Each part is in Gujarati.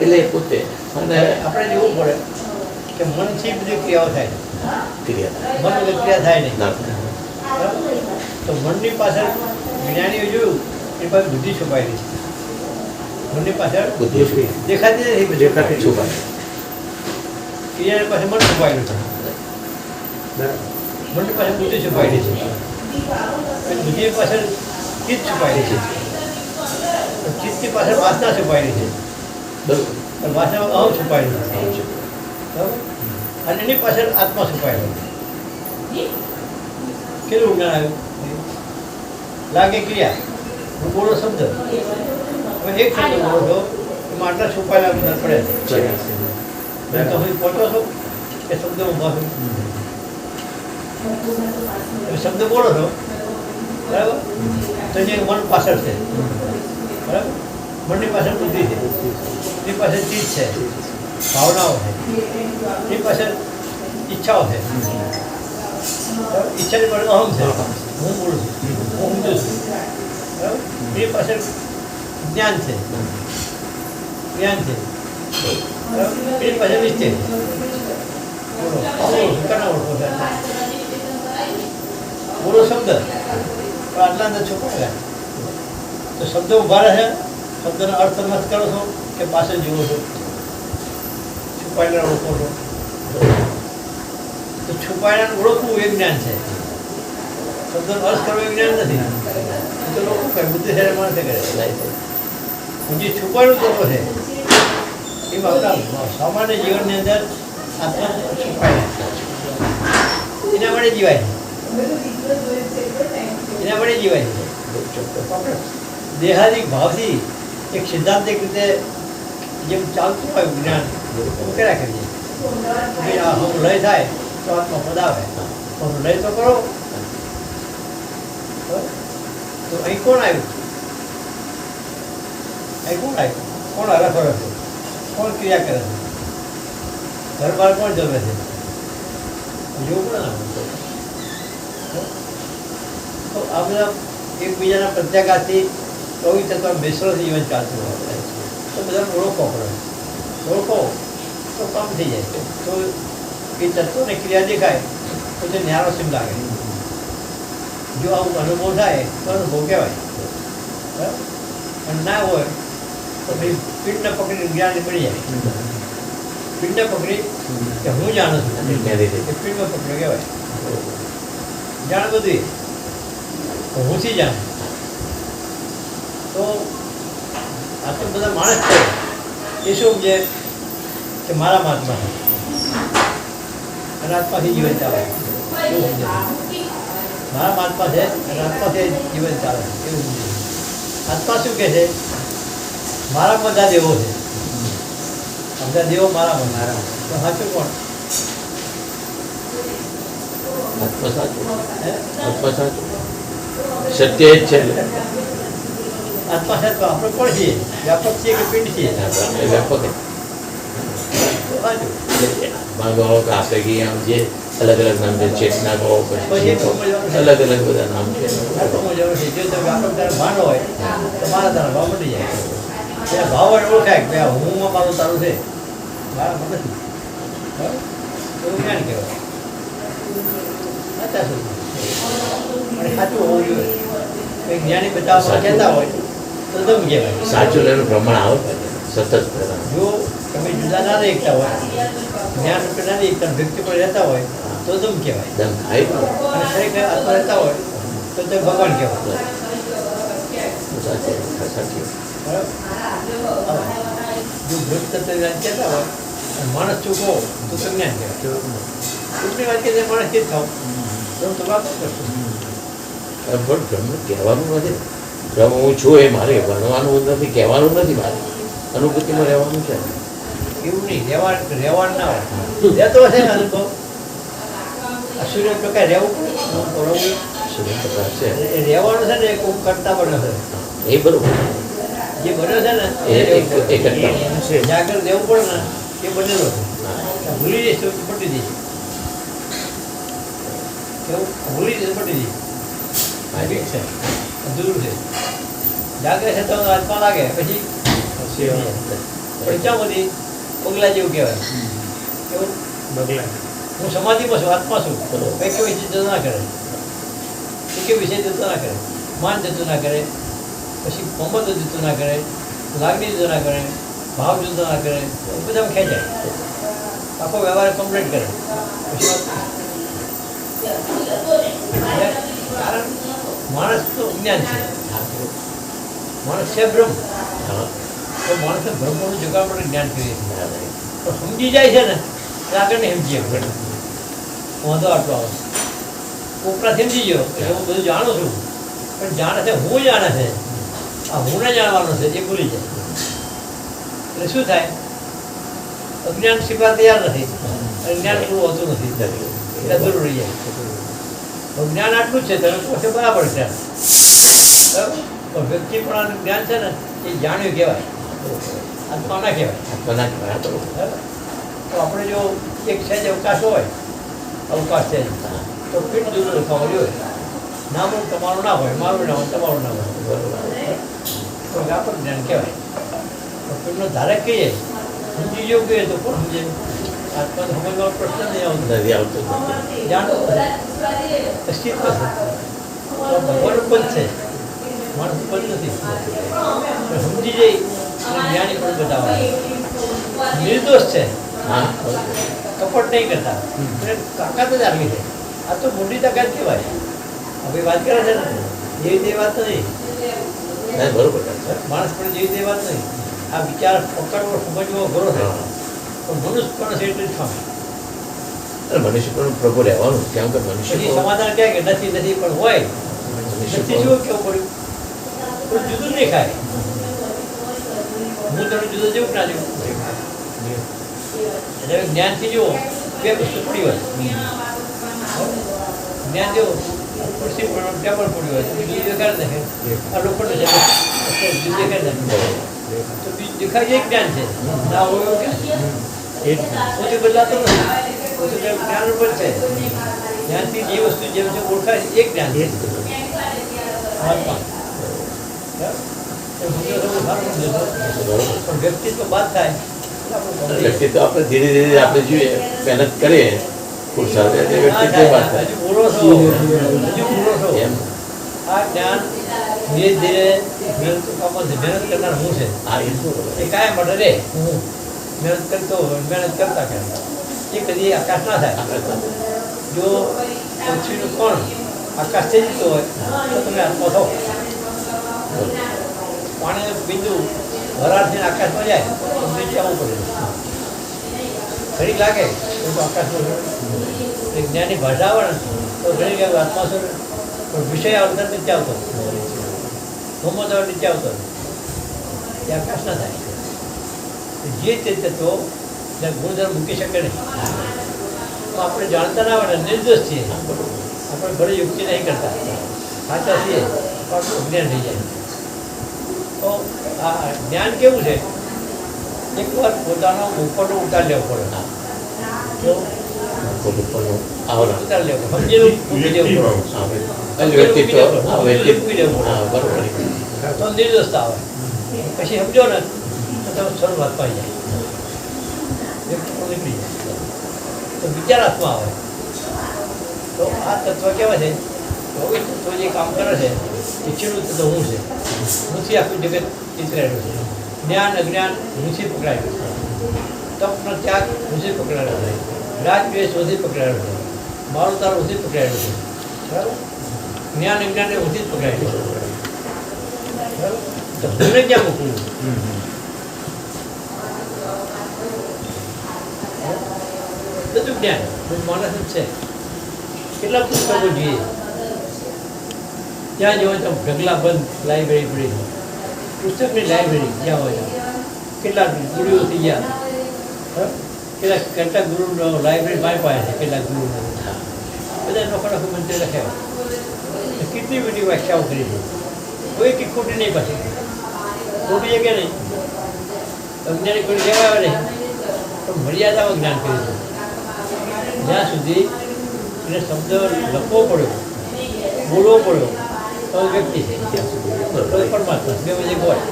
એટલે પોતે. અને આપણે જોવું પડે કે મનથી બધી ક્રિયાઓ થાય. ક્રિયા. મન વગર ક્રિયા થાય નહીં. તો મનની પાછળ જ્ઞાનીઓ જોયું એ પાસે બુદ્ધિ છુપાયેલી છે. મનની પાછળ બુદ્ધિ દેખાતી નથી દેખાતી છુપાય ક્રિયાની પાસે મન છુપાયેલું છે. મનની પાસે બુદ્ધિ છુપાયેલી છે. બુદ્ધિ પાછળ ચિત્ત છુપાયેલી છે. ચિત્તની પાછળ વાસના છુપાયેલી છે. અને વાસનામાં અહમ છુપાયેલું બરાબર? અને એની પાછળ આત્મા છુપાયેલો કેટલું જ્ઞાન આવ્યું? લાગે ક્રિયા. હું બોલો શબ્દ. હવે એક શબ્દ બોલો છો એમાં આટલા છુપાયેલા અંદર પડે છે. તો તમે પહોંચો છો? એ શબ્દ ઊભા છું. શબ્દ બોલો છો? બરાબર? તો જે મન પાછળ છે. બરાબર? મનની પાસે બુદ્ધિ છે. એ પાસે ચીજ છે. ભાવનાઓ છે. એ પાસે ઈચ્છાઓ છે? ઈચ્છાની પાસે અહમ છે. હું બોલું છું. હું સમજુ છું. બરાબર? પાસે જ્ઞાન છે. જ્ઞાન છે. એ પાસે નિશ્ચય? બોલો. શબ્દ. આટલા અંદર છોકરો તો શબ્દ ઊભા રહે. શબ્દનો અર્થ મત કરો છો કે પાછળ જુઓ છો? છુપાયેલા ઓળખો છો? તો છુપાયેલા ઓળખવું એ જ્ઞાન છે. શબ્દનો અર્થ કરવો એ જ્ઞાન નથી. તો લોકો કઈ બુદ્ધિ છે માણસે કરે જે છુપાયેલું તત્વ છે, એ આપણા સામાન્ય જીવનની અંદર આત્મા છુપાયેલા એના વડે જીવાય એના વડે જીવાય દેહાદિક ભાવથી એક સિદ્ધાંતિક રીતે જેમ ચાલતું હોય જ્ઞાન એમ કર્યા કરીએ કે આ હું લય થાય તો આત્મા પદ આવે પણ લય તો કરો બરાબર? તો અહીં કોણ આવ્યું અહીં કોણ આવ્યું કોણ હરા ફરે છે કોણ ક્રિયા કરે છે ઘર બાર કોણ જમે છે જોવું પડે ને તો આ બધા એકબીજાના પ્રત્યાઘાતથી ચોવીસ તત્વ મિશ્રથી જીવન ચાલતું હોય. તો બધાને ઓળખો પડે. ઓળખો તો કામ થઈ જાય. તો એ તત્વને ક્રિયા દેખાય તો તે ન્યારો સિમ લાગે. જો આવું અનુભવ થાય તો અનુભવ કહેવાય. અને ના હોય તો ભાઈ પીઠને પકડીને જ્ઞાન મળી જાય. પીઠને પકડી કે હું જાણું છું? પીઠમાં પકડી કહેવાય. જાણ બધું હું હુંથી જાણ? તો આ તો બધા માણસ છે. એ શું સમજે કે મારા મહાત્મા છે. અને આત્માથી જીવન ચાલે મારા મહાત્મા છે અને આત્માથી જીવન ચાલે એવું સમજે આત્મા શું કહે છે? મારા બધા દેવો છે. બધા દેવો મારા મારા તો સાચું કોણ? સત્ય જ છે. આત્મા છે આપણે કોણ છીએ વ્યાપક છીએ કે પિંડ અલગ અલગ નામ છે ચેતના કહો અલગ અલગ બધા નામ છે મારા તારા ભાવ જાય ભાવ ઓળખાય હું મારું તારું છે? જ્ઞાન કહેવાય સાચા હોવું જોઈએ જ્ઞાની બતાવવા કહેતા હોય તો દમ કહેવાય? સાચું એનું પ્રમાણ આવે. સતત પ્રમાણ જો તમે જુદા ના દેખતા હોય જ્ઞાન રૂપે ના દેખતા વ્યક્તિ પર રહેતા હોય તો દમ કહેવાય? દમ ખાય. અને ખરેખર આત્મા રહેતા હોય તો તે ભગવાન કહેવાય. સાચું સાચું બરાબર? જો ભૂત તત્વ કહેતા હોય માણસ ચૂકો તો તો જ્ઞાન કહેવાય. ચૂકની વાત કે માણસ કે થાવ તો તમે વાત કરશો પણ બ્રહ્મ કહેવાનું નથી. હું છું એ મારે ભણવાનું નથી કહેવાનું નથી મારે. અનુભૂતિમાં રહેવાનું છે. એવું નહીં રહેવા રહેવાન ના હોય. રહેતો હશે ને અનુભવ? આ સૂર્ય રહેવું પડે? સૂર્યપ્રકાશ છે. રહેવાનું છે ને એ કરતા બન્યો છે એ બરોબર. જે બન્યો છે ને એ એક એક જ કામ. જાગર રહેવું પડે ને એ બનેલો છે. ભૂલી જઈશ પટી જઈશ. ભૂલી જઈશ પટી જઈશ. છે. દૂર છે. જાગે છે તો આત્મા લાગે. પછી પણ ક્યાં બધી પગલા જેવું કહેવાય. કેવું બગલા હું સમાધિમાં છું આત્મા છું. કંઈ કે વિશે જતો ના કરે. કે વિષય જતો ના કરે. માન જતો ના કરે. પછી મમતો જતો ના કરે. લાગણી જતો ના કરે. ભાવ જતો ના કરે. બધા ખેંચાય. આખો વ્યવહાર કમ્પ્લીટ કરે. પછી કારણ માણસ તો જ્ઞાન છે. માણસ છે બ્રહ્મ. તો માણસે બ્રહ્મનું જગા માટે જ્ઞાન કરીએ બરાબર. તો સમજી જાય છે ને આગળ ને સમજીએ વાંધો આટલો આવે. કોકરા સમજી ગયો એટલે હું બધું જાણું છું. પણ જાણે છે, હું જાણે છે. આ હું ને જાણવાનો છે, એ ભૂલી જાય. એટલે શું થાય? અજ્ઞાન શીખવા તૈયાર નથી. અને જ્ઞાન પૂરું હોતું નથી. એટલે દૂર રહી જાય. જ્ઞાન આટલું જ છે તમે પોતે બરાબર છે. બરાબર? પણ આનું જ્ઞાન છે ને એ જાણ્યું કહેવાય. આત્મા ના કહેવાય. આત્માના કહેવાય? તો આપણે જો એક છે જે અવકાશ હોય અવકાશ છે. તો ફીટ દૂર લખાવો હોય? નામ તમારું ના હોય મારું ના હોય તમારું ના હોય. તો વ્યાપક જ્ઞાન કહેવાય. તો ફીટનો ધારક કહીએ. સમજી કહીએ તો પણ સમજે? આત્મા સમજવાનો પ્રશ્ન નહીં આવતો. નથી. આવતો જાણતો જાણો અસ્તિત્વ છે ભગવાન પદ છે. માણસ ઉપર નથી સમજી જઈ જ્ઞાની પણ બતાવવા નિર્દોષ છે. કપટ નહીં કરતા. તાકાત જ આવી છે. આ તો મોટી તાકાત કહેવાય. હવે વાત કરે છે ને. જેવી તે વાત નહીં, બરોબર. માણસ પણ જેવી તે વાત નહીં. આ વિચાર પકડવો સમજવો ઘરો હા. પણ મનુષ્ય પણ છે એટલું જ મનુષ્ય પણ પ્રભુ રહેવાનું કેમ કે મનુષ્ય સમાધાન કહે કે નથી નથી પણ હોય. નથી શું કેવું પડ્યું. પણ જુદું નહીં ખાય હું તને જુદો જેવું ના જેવું એટલે જ્ઞાનથી જુઓ બે વસ્તુ પડી હોય. જ્ઞાન જેવો ખુરશી પણ ટેબલ પડ્યું હોય. જુદી દેખાડે આ લોકો જુદી ને તો દેખાય જ્ઞાન છે. ના હોય બદલાતો નથી. જ્ઞાન ઉપર છે. જ્ઞાનથી જે વસ્તુ જેમ છે ઓળખાય છે જ્ઞાન છે. વ્યક્તિત્વ બાદ થાય. વ્યક્તિત્વ આપણે ધીરે ધીરે આપણે જોઈએ મહેનત કરીએ વ્યક્તિત્વ એમ. આ જ્ઞાન ધીરે ધીરે મહેનત કામમાં છે. મહેનત કરનાર હું છે? એ તો બરોબર. એ કાયમ માટે રે. મહેનત કરતો મહેનત કરતા કરતા એ કદી આકાશ ના થાય. જો પૃથ્વીનું કોણ આકાશ થઈ જતો હોય તો તમે આત્મા થો પાણીનું બિંદુ વરાળથી આકાશમાં જાય તો નીચે આવવું પડે. ઘડી લાગે તો આકાશમાં જ્ઞાની ભાષા આવે ને તો ઘણી વાર આત્મા પણ વિષય આવતા નથી આવતો. મોહમ્મદ આવે નીચે આવતો એ આકાશ ના થાય જે તે તત્વો ગુણધર્મ મૂકી શકે નહીં. તો આપણે જાણતા ના આવડે નિર્દોષ છીએ. આપણે ભલે યુક્તિ નહીં કરતા. સાચા છીએ પણ જ્ઞાન થઈ જાય. તો આ જ્ઞાન કેવું છે? એકવાર પોતાનો ઉપરનો ઉતાર લેવો પડે. ઉતાર લેવો સમજેલું તો નિર્દોષતા આવે. પછી સમજો ને, તો તમે શરૂઆત પાઈ જાય. વ્યક્તિ જાય. તો હાથમાં આવે. તો આ તત્વ કેવા છે? ચોવીસ તત્વ જે કામ કરે છે, એ છેલ્લું તત્વ હું છે? હુંથી આખું જગત ચિતરાયેલું છે. જ્ઞાન, અજ્ઞાન હુંથી પકડાયેલું છે. તપનો ત્યાગ હુંથી પકડાયેલો છે. રાજદ્વેષ હુંથી પકડાયેલો છે. મારું તારું હુંથી પકડાયેલું છે. બરાબર? જ્ઞાન, અજ્ઞાન એ હુંથી જ પકડાયેલું છે. તો ક્યાં મૂકવું બધું જ્ઞાન માણસ જ છે કેટલા પુસ્તકો જોઈએ ત્યાં જવો તો ઢગલા બંધ લાઇબ્રેરી પડી. પુસ્તકની લાઇબ્રેરી જ્યાં હોય કેટલા ગુરુઓ થઈ ગયા? કેટલા કેટલા ગુરુ લાઇબ્રેરી મારી પાસે છે કેટલા ગુરુ બધા લોકો લોકો મંત્રી લખ્યા કેટલી બધી વ્યાખ્યાઓ કરી છે કોઈ કે ખોટી નહીં પાછી ખોટી કે નહીં. અજ્ઞાની કોઈ કહેવાય આવે નહીં. પણ મર્યાદામાં જ્ઞાન કરી છે. જ્યાં સુધી એને શબ્દ લખવો પડ્યો, બોલવો પડ્યો, તો વ્યક્તિ છે. ત્યાં સુધી પરમાત્મા બે વજે હોય.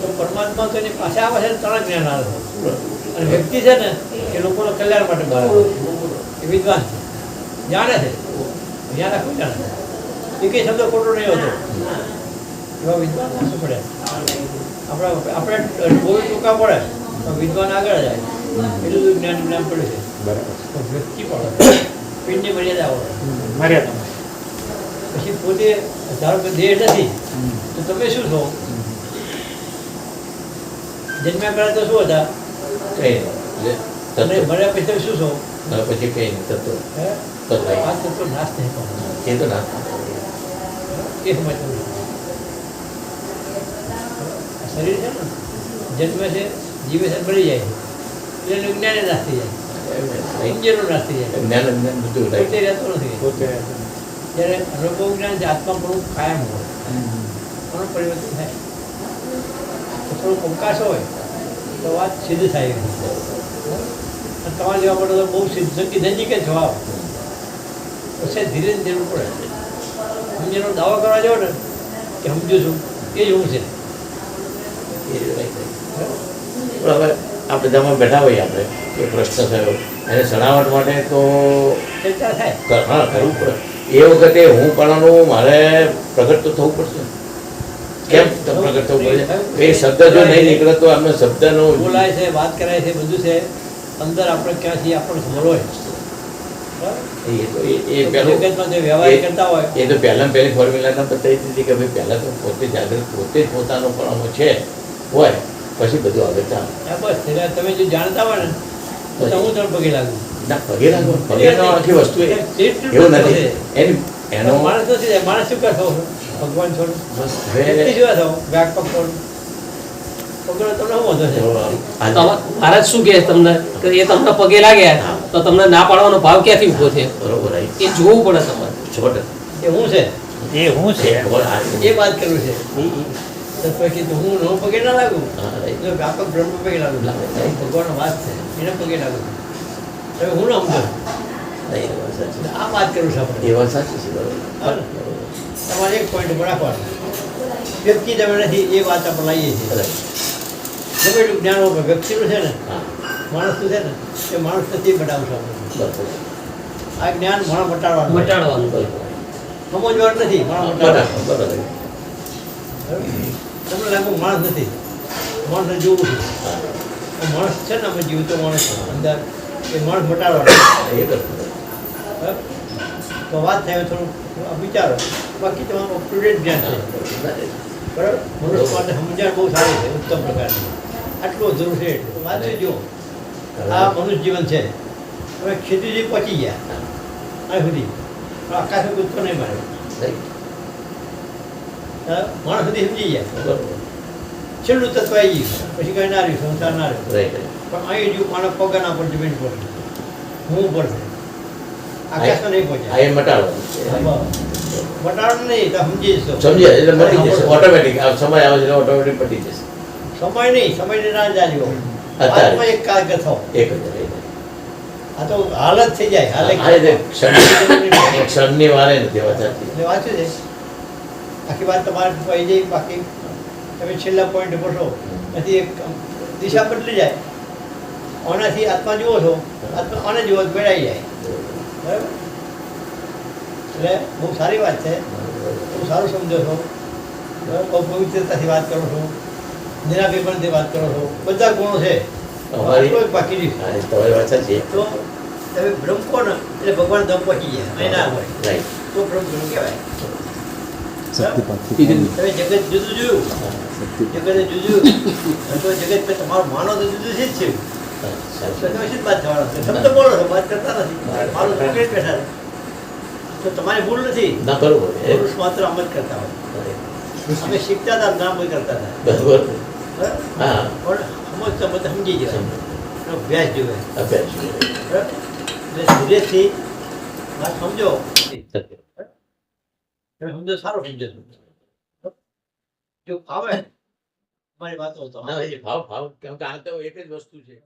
તો પરમાત્મા તો એની પાસે આવે છે ને તરત જ્ઞાન આવે અને વ્યક્તિ છે ને, એ લોકોના કલ્યાણ માટે બહાર એ વિદ્વાન છે. જાણે છે. જ્ઞાન આખું જાણે છે. એ કઈ શબ્દ ખોટો નહીં હતો. એવા વિદ્વાન માણસો પડે? આપણા આપણે બહુ ટૂંકા પડે તો વિદ્વાન આગળ જાય. એટલું બધું જ્ઞાન જ્ઞાન પડે છે. બરાબર. વ્યક્તિ પડે. પિંડની મર્યાદા હોય મર્યાદા. પછી પોતે ધારો કે દેહ નથી તો તમે શું છો? જન્મ્યા પહેલા તો શું હતા? કઈ તત્વ. મર્યા પછી તમે શું છો? પછી કઈ નહીં તત્વ. આ તત્વ નાશ નહીં એ તો ના એ સમજવું છે. આ શરીર છે ને જન્મે છે જીવે છે મરી જાય છે એટલે એનું જ્ઞાન નાશ થઈ જાય ઇન્દ્રિયનો નાશ થઈ જાય જ્ઞાન જ્ઞાન બધું પોતે right. રહેતો નથી પોતે જ્યારે અનુભવ જ્ઞાન છે આત્મા પણ કાયમ હોય એનું પરિવર્તન થાય તો થોડુંક અવકાશ હોય તો વાત સિદ્ધ થાય એવી. અને તમારે જવા પડે તો બહુ સિદ્ધ નક્કી નજીક જ જવાબ પછી ધીરે ધીરે જરૂર પડે સમજણનો દાવો કરવા જાઓ ને કે સમજુ છું એ જ હું છે. હવે આ બધામાં બેઠા હોઈએ આપણે એ પ્રશ્ન થયો. એને સણાવટ માટે તો ચર્ચા થાય. હા કરવું પડે. એ વખતે હું પણ મારે પ્રગટ તો થવું પડશે. કેમ પ્રગટ થવું પડે એ શબ્દ જો નહીં નીકળે તો આપણે શબ્દનો બોલાય છે વાત કરાય છે બધું છે. અંદર આપણે ક્યાંથી આપણને ખબર હોય? એ તો પહેલું પહેલાં ફોર્મ્યુલાના બતાવી દીધી કે ભાઈ પહેલાં તો પોતે જાગૃત પોતે જ પોતાનો પણ છે હોય. પછી બધું આગળ ચાલે. બસ તમે જો જાણતા હોય ને તો હું તમને પગે લાગુ. ના પગે લાગો? પગે આખી વસ્તુ એવું નથી. એની માણસ નથી માણસ શું કરતો? ભગવાન છોડ. બસ હવે પગ થાવ તમને શું વાંધો છે? આજે તમા- શું કહે તમને કે એ તમને પગે લાગ્યા તો તમને ના પાડવાનો ભાવ ક્યાંથી ઊભો છે બરોબર આવી એ જોવું પડે તમારે. એ હું છે? એ હું છે? એ વાત કરું છે. હું નો પગે ના લાગુ? વ્યાપક બ્રહ્મ પગે લાગુ. ભગવાન વાત છે. એને પગે લાગુ. હવે હું ના સમજો નહીં, એ વાત સાચી છે. આ વાત કરું છું આપણે. એ વાત સાચી છે બરોબર. તમારે એક પોઈન્ટ બરાબર વ્યક્તિ તમે નથી એ વાત આપણે લાવીએ છીએ. ગમે એટલું જ્ઞાન હોય વ્યક્તિનું છે ને માણસ માણસનું છે ને એ માણસ નથી આપણે આ જ્ઞાન માણસ મટાડવાનું મટાડવાનું. સમજવાનું નથી માણસ મટાડવાનું? તમને લાગુ માણસ નથી. માણસ જોવું છે. માણસ છે ને અમે જીવતો માણસ અંદર એ માણસ મટાડવાનો? તો વાત થાય થોડું વિચારો. બાકી તમારું પ્રુડન્ટ જ્ઞાન છે. બરાબર. મનુષ્ય માટે સમજણ બહુ સારી છે ઉત્તમ પ્રકારની. આટલું જરૂર છે વાંચી આ મનુષ્ય જીવન છે. હવે ખેતીજી પહોંચી ગયા. આ સુધી. આકાશ કૂદતો નહીં મારે માણસ સુધી સમજી ગયા. છેલ્લું તત્વ આવી ગયું. પછી કઈ ના રહ્યું સંસાર ના રહ્યું. પણ અહીં જો માણસ પગના પર જમીન પર હું પણ આકાશમાં નહીં પહોંચ્યા. એ મટાડવાનું. બટાડો નહીં સમજી જશો. સમજ્યા એટલે મટી જશે. ઓટોમેટિક સમય આવે છે ઓટોમેટિક પટી જશે. સમય નહીં સમય ના જાજો. આત્મા એક કાર્ય થો એક જ આ તો હાલત થઈ જાય હાલે ક્ષણની વારે નથી સાચી. વાંચ્યું છે. આખી વાત તમારે આવી જાય બાકી તમે છેલ્લા પોઈન્ટ છો. નથી એક દિશા બદલી જાય. ઓનાથી આત્મા જુઓ છો આત્મા ઓને જુઓ મેળાઈ જાય. બરાબર? એટલે બહુ સારી વાત છે. બહુ સારું સમજો છો. બહુ પવિત્રતાથી વાત કરો છો. નિરાભિમાનથી વાત કરો છો. બધા ગુણો છે. કોઈ બાકી નહીં. તમારી વાત સાચી તો તમે બ્રહ્મ કહો એટલે ભગવાન દમ પહોંચી જાય અહીં ના હોય. તો બ્રહ્મ ગુણ કહેવાય. તમે જગત જુદું જોયું જગત જુદું તો જગત તમારું માનો તો જુદું છે જ છે. તમે શું જ વાત થવાનો છે? શબ્દ બોલો વાત કરતા નથી. મારું પોકેટ બેઠા તો તમારી ભૂલ નથી. ના બરોબર એ માત્ર અમલ કરતા હોય. અમે શીખતા હતા ના કોઈ કરતા હતા. હા. પણ સમજતા સમજી જાય એનો અભ્યાસ જોવે. અભ્યાસ એટલે ધીરેથી સમજો. તમે સમજો સારું સમજો. જો ફાવે મારી વાતો ભાવ ભાવ. કેમ કે આ તો એક જ વસ્તુ છે.